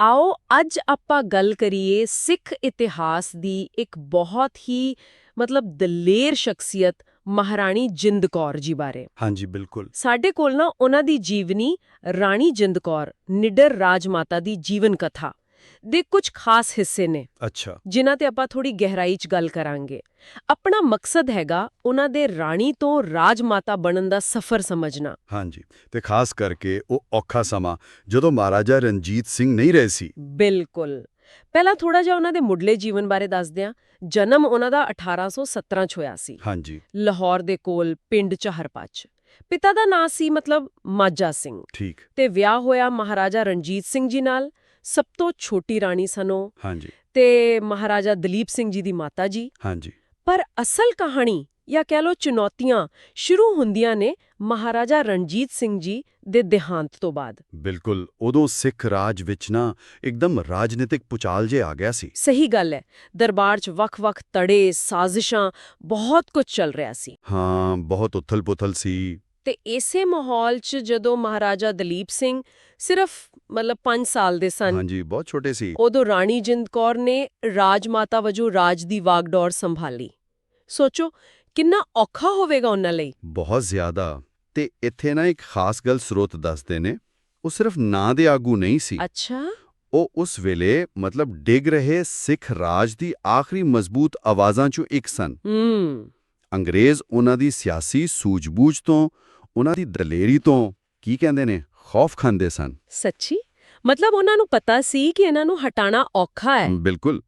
ਆਓ ਅੱਜ ਆਪਾਂ ਗੱਲ ਕਰੀਏ ਸਿੱਖ ਇਤਿਹਾਸ ਦੀ ਇੱਕ ਬਹੁਤ ਹੀ ਮਤਲਬ ਦਲੇਰ ਸ਼ਖਸੀਅਤ ਮਹਾਰਾਣੀ ਜਿੰਦ ਕੌਰ ਜੀ ਬਾਰੇ। ਹਾਂਜੀ ਬਿਲਕੁਲ। ਸਾਡੇ ਕੋਲ ਨਾ ਉਹਨਾਂ ਦੀ ਜੀਵਨੀ ਰਾਣੀ ਜਿੰਦ ਕੌਰ ਨਿਡਰ ਰਾਜਮਾਤਾ ਦੀ ਜੀਵਨ ਕਥਾ। ਦੇ ਕੁਝ ਖਾਸ ਹਿੱਸੇ ਨੇ। ਅੱਛਾ। ਜਿਨ੍ਹਾਂ ਤੇ ਆਪਾਂ ਥੋੜੀ ਗਹਿਰਾਈ 'ਚ ਗੱਲ ਕਰਾਂਗੇ। ਆਪਣਾ ਮਕਸਦ ਹੈਗਾ ਉਹਨਾਂ ਦੇ ਰਾਣੀ ਤੋਂ ਰਾਜਮਾਤਾ ਬਣਨ ਦਾ ਸਫ਼ਰ ਸਮਝਣਾ। ਹਾਂਜੀ ਤੇ ਖਾਸ ਕਰਕੇ ਉਹ ਔਖਾ ਸਮਾਂ ਜਦੋਂ ਮਹਾਰਾਜਾ ਰਣਜੀਤ ਸਿੰਘ ਨਹੀਂ ਰਹੇ ਸੀ। ਬਿਲਕੁਲ। ਪਹਿਲਾਂ ਥੋੜਾ ਜਿਹਾ ਉਹਨਾਂ ਦੇ ਮੁੱਢਲੇ ਜੀਵਨ ਬਾਰੇ ਦੱਸਦੇ ਹਾਂ। ਜਨਮ ਉਹਨਾਂ ਦਾ 1817 ਚ ਹੋਇਆ ਸੀ। ਹਾਂਜੀ। ਲਾਹੌਰ ਦੇ ਕੋਲ ਪਿੰਡ ਚਾਹਰਪਾਚ ਪਿਤਾ ਦਾ ਨਾਂ ਸੀ ਮਤਲਬ ਮਾਜਾ ਸਿੰਘ। ਠੀਕ। ਤੇ ਵਿਆਹ ਹੋਇਆ ਮਹਾਰਾਜਾ ਰਣਜੀਤ ਸਿੰਘ ਜੀ ਨਾਲ। ਸਭ ਤੋਂ ਛੋਟੀ ਰਾਣੀ ਸਨੋ ਹਾਂਜੀ। ਤੇ ਮਹਾਰਾਜਾ ਦਲੀਪ ਸਿੰਘ ਜੀ ਦੀ ਮਾਤਾ ਜੀ। ਹਾਂਜੀ। ਪਰ ਅਸਲ ਕਹਾਣੀ ਜਾਂ ਕਹਿ ਲੋ ਚੁਣੌਤੀਆਂ ਸ਼ੁਰੂ ਹੁੰਦੀਆਂ ਨੇ ਮਹਾਰਾਜਾ ਰਣਜੀਤ ਸਿੰਘ ਜੀ ਦੇ ਦੇਹਾਂਤ ਤੋਂ ਬਾਅਦ। ਬਿਲਕੁਲ ਉਦੋਂ ਸਿੱਖ ਰਾਜ ਵਿੱਚ ਨਾ ਇੱਕਦਮ ਰਾਜਨੀਤਿਕ ਪੁਚਾਲ ਜੇ ਆ ਗਿਆ ਸੀ। ਸਹੀ ਗੱਲ ਹੈ ਦਰਬਾਰ 'ਚ ਵੱਖ-ਵੱਖ ਤੜੇ ਸਾਜ਼ਿਸ਼ਾਂ ਬਹੁਤ ਕੁਝ ਚੱਲ ਰਿਹਾ ਸੀ। ਹਾਂ ਬਹੁਤ ਉਥਲ-ਪੁਥਲ ਸੀ। ਤੇ ਇਸੇ ਮਾਹੌਲ 'ਚ ਜਦੋਂ ਮਹਾਰਾਜਾ ਦਲੀਪ ਸਿੰਘ ਸਿਰਫ ਮਤਲਬ 5 ਸਾਲ ਦੇ ਸਨ ਹਾਂਜੀ ਬਹੁਤ ਛੋਟੇ ਸੀ। ਉਦੋਂ ਰਾਣੀ ਜਿੰਦ ਕੌਰ ਨੇ ਰਾਜਮਾਤਾ ਵਜੋਂ ਰਾਜ ਦੀ ਵਾਗਡੋਰ ਸੰਭਾਲੀ। ਸੋਚੋ ਕਿੰਨਾ ਔਖਾ ਹੋਵੇਗਾ ਉਹਨਾਂ ਲਈ। ਬਹੁਤ ਜ਼ਿਆਦਾ। ਤੇ ਇੱਥੇ ਨਾ ਇੱਕ ਖਾਸ ਗੱਲ ਸਰੋਤ ਦੱਸਦੇ ਨੇ ਉਹ ਸਿਰਫ ਨਾਂ ਦੇ ਆਗੂ ਨਹੀਂ ਸੀ। ਅੱਛਾ। ਉਹ ਉਸ ਵੇਲੇ ਮਤਲਬ ਡਿੱਗ ਰਹੇ ਸਿੱਖ ਰਾਜ ਦੀ ਆਖਰੀ ਮਜ਼ਬੂਤ ਆਵਾਜ਼ਾਂ ਚੋਂ ਇੱਕ ਸਨ। ਹੂੰ। ਅੰਗਰੇਜ਼ ਉਹਨਾਂ ਦੀ ਸਿਆਸੀ ਸੂਝ-ਬੂਝ ਤੋਂ ਉਹਨਾਂ ਦੀ ਦਲੇਰੀ ਤੋਂ ਕੀ ਕਹਿੰਦੇ ਨੇ? ਖੌਫ ਖਾਂਦੇ ਸਨ। ਸੱਚੀ? ਮਤਲਬ ਉਹਨਾਂ ਨੂੰ ਪਤਾ ਸੀ ਕਿ ਇਹਨਾਂ ਨੂੰ ਹਟਾਣਾ ਔਖਾ ਹੈ। ਬਿਲਕੁਲ।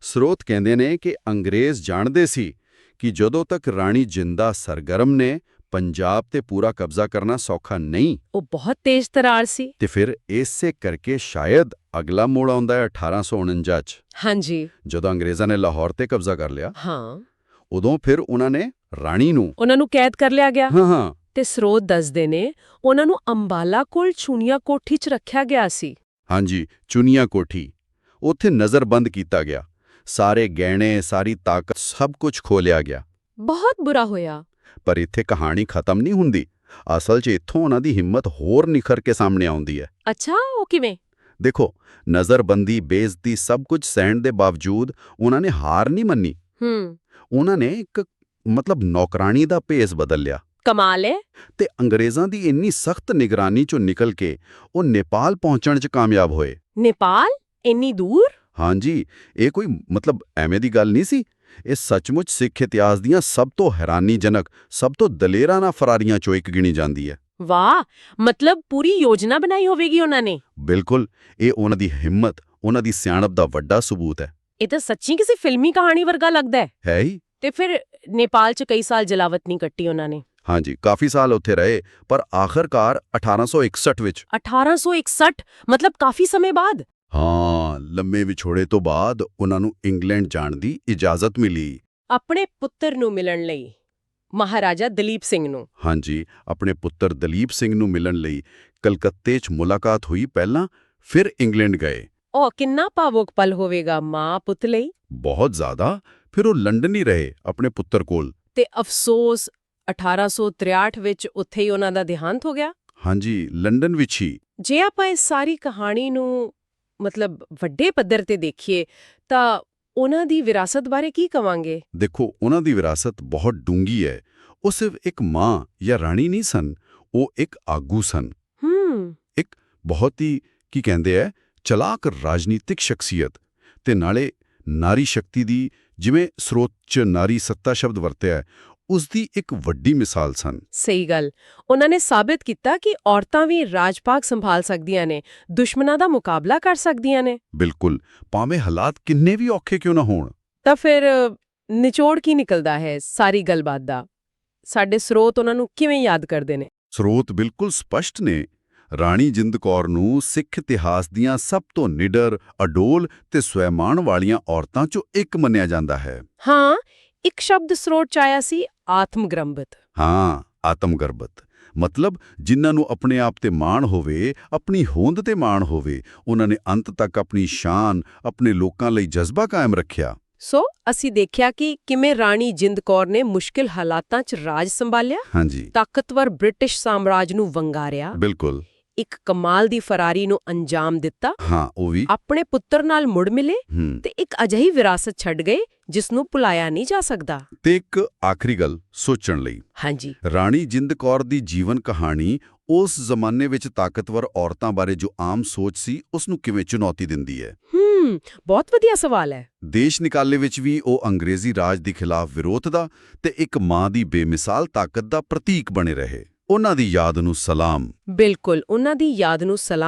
ਸਰੋਤ ਕਹਿੰਦੇ ਨੇ ਕਿ ਅੰਗਰੇਜ਼ ਜਾਣਦੇ ਸੀ ਕਿ ਜਦੋਂ ਤੱਕ ਰਾਣੀ ਜਿੰਦਾ ਸਰਗਰਮ ਨੇ ਪੰਜਾਬ ਤੇ ਪੂਰਾ ਕਬਜ਼ਾ ਕਰਨਾ ਸੌਖਾ ਨਹੀਂ। ਉਹ ਬਹੁਤ ਤੇਜ਼ ਤਰਾਰ ਸੀ। ਤੇ ਫਿਰ ਇਸੇ ਕਰਕੇ ਸ਼ਾਇਦ ਅਗਲਾ ਮੋੜ ਆਉਂਦਾ ਹੈ 1849 ਚ। ਹਾਂਜੀ। ਜਦੋਂ ਅੰਗਰੇਜ਼ਾਂ ਨੇ ਲਾਹੌਰ ਤੇ ਕਬਜ਼ਾ ਕਰ ਲਿਆ। ਹਾਂ। ਉਦੋਂ ਫਿਰ ਉਹਨਾਂ ਨੇ ਰਾਣੀ ਨੂੰ ਉਹਨਾਂ ਨੂੰ ਕੈਦ ਕਰ ਲਿਆ ਗਿਆ। ਹਾਂ ਹਾਂ। ਤੇ ਸਰੋਤ ਦੱਸਦੇ ਨੇ ਉਹਨਾਂ ਨੂੰ ਅੰਬਾਲਾ ਕੋਲ ਚੂਨੀਆ ਕੋਠੀ 'ਚ ਰੱਖਿਆ ਗਿਆ ਸੀ। ਹਾਂਜੀ ਚੁਨੀਆ ਕੋਠੀ। ਉੱਥੇ ਨਜ਼ਰਬੰਦ ਕੀਤਾ ਗਿਆ। ਸਾਰੇ ਗਹਿਣੇ ਸਾਰੀ ਤਾਕਤ ਸਭ ਕੁਝ ਖੋਲਿਆ ਗਿਆ। ਬਹੁਤ ਬੁਰਾ ਹੋਇਆ। ਪਰ ਇੱਥੇ ਕਹਾਣੀ ਖਤਮ ਨਹੀਂ ਹੁੰਦੀ। ਅਸਲ 'ਚ ਇੱਥੋਂ ਉਹਨਾਂ ਦੀ ਹਿੰਮਤ ਹੋਰ ਨਿਖਰ ਕੇ ਸਾਹਮਣੇ ਆਉਂਦੀ ਹੈ। ਅੱਛਾ ਉਹ ਕਿਵੇਂ? ਦੇਖੋ ਨਜ਼ਰਬੰਦੀ ਬੇਇੱਜ਼ਤੀ ਸਭ ਕੁਝ ਸਹਿਣ ਦੇ ਬਾਵਜੂਦ ਉਹਨਾਂ ਨੇ ਹਾਰ ਨਹੀਂ ਮੰਨੀ। ਹੂੰ। ਉਹਨਾਂ ਨੇ ਇੱਕ ਮਤਲਬ ਨੌਕਰਾਨੀ ਦਾ ਭੇਸ ਬਦਲ ਲਿਆ। ਕਮਾਲ ਹੈ। ਤੇ ਅੰਗਰੇਜ਼ਾਂ ਦੀ ਇੰਨੀ ਸਖਤ ਨਿਗਰਾਨੀ ਚੋਂ ਨਿਕਲ ਕੇ ਉਹ ਨੇਪਾਲ ਪਹੁੰਚਣ 'ਚ ਕਾਮਯਾਬ ਹੋਏ। ਨੇਪਾਲ? ਇੰਨੀ ਦੂਰ? ਹਾਂਜੀ ਇਹ ਕੋਈ ਮਤਲਬ ਐਵੇਂ ਦੀ ਗੱਲ ਨਹੀਂ ਸੀ? ਇਹ ਸੱਚਮੁੱਚ ਸਿੱਖ ਇਤਿਹਾਸ ਦੀਆਂ ਸਭ ਤੋਂ ਹੈਰਾਨੀਜਨਕ ਸਭ ਤੋਂ ਦਲੇਰਾਨਾ ਫਰਾਰੀਆਂ ਚੋਂ ਇੱਕ ਗਿਣੀ ਜਾਂਦੀ ਹੈ। ਵਾਹ! ਮਤਲਬ ਪੂਰੀ ਯੋਜਨਾ ਬਣਾਈ ਹੋਵੇਗੀ ਉਹਨਾਂ ਨੇ। ਬਿਲਕੁਲ ਇਹ ਉਹਨਾਂ ਦੀ ਹਿੰਮਤ ਉਹਨਾਂ ਦੀ ਸਿਆਣਪ ਦਾ ਵੱਡਾ ਸਬੂਤ ਹੈ। ਇਹ ਤਾਂ ਸੱਚੀ ਕਿਸੇ ਫਿਲਮੀ ਕਹਾਣੀ ਵਰਗਾ ਲੱਗਦਾ ਹੈ। ਹੈ ਹੀ। ਤੇ ਫਿਰ ਨੇਪਾਲ 'ਚ ਕਈ ਸਾਲ ਜਲਾਵਤ ਨਹੀਂ ਕੱਟੀ ਉਹਨਾਂ ਨੇ। ਹਾਂਜੀ ਕਾਫੀ ਸਾਲ ਉੱਥੇ ਰਹੇ ਪਰ ਆਖਰਕਾਰ 1861 ਵਿੱਚ। 1861 ਮਤਲਬ ਕਾਫੀ ਸਮੇਂ ਬਾਅਦ? ਹਾਂ ਲੰਮੇ ਵਿਛੋੜੇ ਤੋਂ ਬਾਅਦ ਉਹਨਾਂ ਨੂੰ ਇੰਗਲੈਂਡ ਜਾਣ ਦੀ ਇਜਾਜ਼ਤ ਮਿਲੀ। ਆਪਣੇ ਪੁੱਤਰ ਨੂੰ ਮਿਲਣ ਲਈ ਮਹਾਰਾਜਾ ਦਲੀਪ ਸਿੰਘ ਨੂੰ। ਹਾਂਜੀ ਆਪਣੇ ਪੁੱਤਰ ਦਲੀਪ ਸਿੰਘ ਨੂੰ ਮਿਲਣ ਲਈ ਕਲਕੱਤੇ 'ਚ ਮੁਲਾਕਾਤ ਹੋਈ ਪਹਿਲਾਂ ਫਿਰ ਇੰਗਲੈਂਡ ਗਏ। ਉਹ ਕਿੰਨਾ ਭਾਵੁਕ ਪਲ ਹੋਵੇਗਾ ਮਾਂ ਪੁੱਤ ਲਈ? ਬਹੁਤ ਜ਼ਿਆਦਾ ਫਿਰ ਉਹ ਲੰਡਨ ਹੀ ਰਹੇ ਆਪਣੇ ਪੁੱਤਰ ਕੋਲ। ਤੇ ਅਫਸੋਸ 1863 ਵਿੱਚ ਉੱਥੇ ਹੀ ਉਹਨਾਂ ਦਾ ਦੇਹਾਂਤ ਹੋ ਗਿਆ। ਹਾਂਜੀ ਲੰਡਨ ਵਿੱਚ ਹੀ। ਜੇ ਆਪਾਂ ਇਸ ਸਾਰੀ ਕਹਾਣੀ ਨੂੰ ਮਤਲਬ ਵੱਡੇ ਪੱਧਰ ਤੇ ਦੇਖੀਏ ਤਾਂ ਉਹਨਾਂ ਦੀ ਵਿਰਾਸਤ ਬਾਰੇ ਕੀ ਕਵਾਂਗੇ? ਦੇਖੋ ਉਹਨਾਂ ਦੀ ਵਿਰਾਸਤ ਬਹੁਤ ਡੂੰਗੀ ਹੈ। ਉਹ ਸਿਰਫ ਇੱਕ ਮਾਂ ਜਾਂ ਰਾਣੀ ਨਹੀਂ ਸਨ ਉਹ ਇੱਕ ਆਗੂ ਸਨ। ਹੂੰ। ਬਹੁਤ ਹੀ ਕੀ ਕਹਿੰਦੇ ਐ ਚਲਾਕ ਰਾਜਨੀਤਿਕ ਸ਼ਖਸੀਅਤ ਤੇ ਨਾਲੇ ਨਾਰੀ ਸ਼ਕਤੀ ਦੀ ਜਿਵੇਂ ਸਰੋਤ 'ਚ ਨਾਰੀ ਸੱਤਾ ਸ਼ਬਦ ਵਰਤਿਆ ਉਸ ਦੀ ਇੱਕ ਵੱਡੀ ਮਿਸਾਲ ਸਨ। ਸਹੀ ਗੱਲ। ਉਹਨਾਂ ਨੇ ਸਾਬਿਤ ਕੀਤਾ ਕਿ ਔਰਤਾਂ ਵੀ ਰਾਜਪਾਗ ਸੰਭਾਲ ਸਕਦੀਆਂ ਨੇ ਦੁਸ਼ਮਣਾਂ ਦਾ ਮੁਕਾਬਲਾ ਕਰ ਸਕਦੀਆਂ ਨੇ। ਬਿਲਕੁਲ। ਭਾਵੇਂ ਹਾਲਾਤ ਕਿੰਨੇ ਵੀ ਔਖੇ ਕਿਉਂ ਨਾ ਹੋਣ। ਤਾਂ ਫਿਰ ਨਿਚੋੜ ਕੀ ਨਿਕਲਦਾ ਹੈ ਸਾਰੀ ਗੱਲਬਾਤ ਦਾ? ਸਾਡੇ ਸਰੋਤ ਉਹਨਾਂ ਨੂੰ ਕਿਵੇਂ ਯਾਦ ਕਰਦੇ ਨੇ? ਸਰੋਤ ਬਿਲਕੁਲ ਸਪਸ਼ਟ ਨੇ। ਰਾਣੀ ਜਿੰਦ ਕੌਰ ਨੂੰ ਸਿੱਖ ਇਤਿਹਾਸ ਦੀਆਂ ਸਭ ਤੋਂ ਨਿਡਰ ਅਡੋਲ ਤੇ ਸਵੈਮਾਨ ਵਾਲੀਆਂ ਔਰਤਾਂ 'ਚੋਂ ਇੱਕ ਮੰਨਿਆ ਜਾਂਦਾ ਹੈ। ਹਾਂ ਇੱਕ ਸ਼ਬਦ ਸਰੋਤ ਚ ਆਇਆ ਸੀ ਆਤਮਗ੍ਰੰਭਿਤ। ਹਾਂ ਆਤਮਗਰਬਤ ਮਤਲਬ ਜਿਨ੍ਹਾਂ ਨੂੰ ਆਪਣੇ ਆਪ ਤੇ ਮਾਣ ਹੋਵੇ ਆਪਣੀ ਹੋਂਦ ਤੇ ਮਾਣ ਹੋਵੇ ਉਹਨਾਂ ਨੇ ਅੰਤ ਤੱਕ ਆਪਣੀ ਸ਼ਾਨ ਆਪਣੇ ਲੋਕਾਂ ਲਈ ਜਜ਼ਬਾ ਕਾਇਮ ਰੱਖਿਆ। ਸੋ ਅਸੀਂ ਦੇਖਿਆ ਕਿ ਕਿਵੇਂ ਰਾਣੀ ਜਿੰਦ ਕੌਰ ਨੇ ਮੁਸ਼ਕਿਲ ਹਾਲਾਤਾਂ 'ਚ ਰਾਜ ਸੰਭਾਲਿਆ ਹਾਂਜੀ। ਤਾਕਤਵਰ ਬ੍ਰਿਟਿਸ਼ ਸਾਮਰਾਜ ਨੂੰ ਵੰਗਾਰਿਆ। ਬਿਲਕੁਲ। ਇੱਕ ਕਮਾਲ ਦੀ ਫਰਾਰੀ ਨੂੰ ਅੰਜਾਮ ਦਿੱਤਾ। ਹਾਂ ਉਹ ਵੀ। ਆਪਣੇ ਪੁੱਤਰ ਨਾਲ ਮੁੜ ਮਿਲੇ ਤੇ ਇੱਕ ਅਜਿਹੀ ਵਿਰਾਸਤ ਛੱਡ ਗਏ ਜਿਸ ਨੂੰ ਭੁਲਾਇਆ ਨਹੀਂ ਜਾ ਸਕਦਾ। ਤੇ ਇੱਕ ਆਖਰੀ ਗੱਲ ਸੋਚਣ ਲਈ। ਹਾਂਜੀ। ਰਾਣੀ ਜਿੰਦ ਕੌਰ ਦੀ ਜੀਵਨ ਕਹਾਣੀ ਉਸ ਜ਼ਮਾਨੇ ਵਿੱਚ ਤਾਕਤਵਰ ਔਰਤਾਂ ਬਾਰੇ ਜੋ ਆਮ ਸੋਚ ਸੀ ਉਸ ਨੂੰ ਕਿਵੇਂ ਚੁਣੌਤੀ ਦਿੰਦੀ ਹੈ? ਹੂੰ ਬਹੁਤ ਵਧੀਆ ਸਵਾਲ ਹੈ। ਦੇਸ਼ ਨਿਕਾਲੇ ਵਿੱਚ ਵੀ ਉਹ ਅੰਗਰੇਜ਼ੀ ਰਾਜ ਦੇ ਖਿਲਾਫ ਵਿਰੋਧ ਦਾ ਤੇ ਇੱਕ ਮਾਂ ਦੀ ਬੇਮਿਸਾਲ ਤਾਕਤ ਦਾ ਪ੍ਰਤੀਕ ਬਣੇ ਰਹੇ। ਉਹਨਾਂ ਦੀ ਯਾਦ ਨੂੰ ਸਲਾਮ। ਬਿਲਕੁਲ ਉਹਨਾਂ ਦੀ ਯਾਦ ਨੂੰ ਸਲਾਮ।